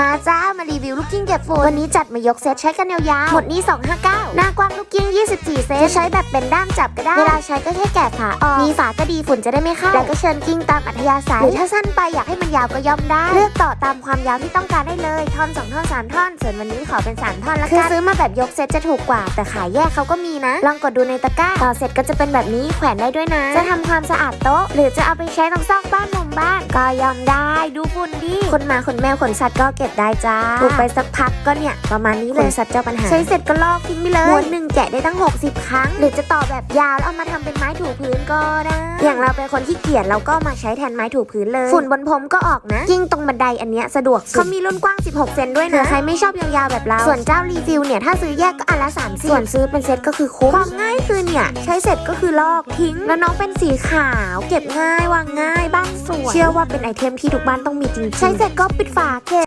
มาจ้ามารีวิวลูกกิ้งเก็บฝุ่นวันนี้จัดมายกเซตใช้กันยาวๆหมดนี้ 259 หน้ากว้างลูกกิ้ง 24 เซนจะใช้แบบเป็นด้ามจับก็ได้ เวลาใช้ก็แค่แกะฝาออกมีฝาก็ดีฝุ่นจะได้ไม่เข้า แล้วก็เชิญกิ้งตามอัธยาศัยหรือถ้าสั้นไปอยากให้มันยาวก็ย่อมได้ เลือกต่อตามความยาวที่ต้องการได้เลยท่อน2ท่อน3ท่อนส่วนวันนี้ขอเป็น 3 ท่อนละกันคือซื้อมาแบบยกเซตจะถูกกว่า แต่ขายแยกเขาก็มีนะ ลองกดดูในตะกร้าต่อเสร็จก็จะเป็นแบบนี้แขวนได้ด้วยนะ จะทำความสะอาดโต๊ะ หรือจะเอาไปใช้ตรงซอกบ้านมุมบ้าน ก็ยอมได้ ดูฝุ่นดิขนหมาขนแมวขนสัตว์ก็เก็บได้จ้าปลูกไปสักพักก็เนี่ย ประมาณนี้เลยสัตว์เจ้าปัญหา ใช้เสร็จก็ลอกทิ้งไปเลยม้วนหนึ่งแกะได้ตั้ง 60 ครั้ง หรือจะต่อแบบยาวแล้วเอามาทำเป็นไม้ถูพื้นก็ได้อย่างเราเป็นคนที่เกียจเราก็มาใช้แทนไม้ถูพื้นเลย ฝุ่นบนพรมก็ออกนะยิ่งตรงบันไดอันเนี้ยสะดวกสุดเขามีรุ่นกว้าง 16 เซนด้วยนะเผื่อใครไม่ชอบยาวๆแบบเรา ส่วนเจ้ารีฟิลเนี่ยถ้าซื้อแยกก็อันละ30ส่วนซื้อเป็นเซตก็คือคุ้มความง่ายคือเนี่ยใช้เสร็จก็คือลอกทิ้ง แล้วน้องเป็นสีขาว เก็บง่ายวางง่ายบ้านสวยเชื่อว่าเป็นไอเทมที่ทุกบ้านต้องมีจริงๆใช้เสร็จก็ปิดฝาเก็บ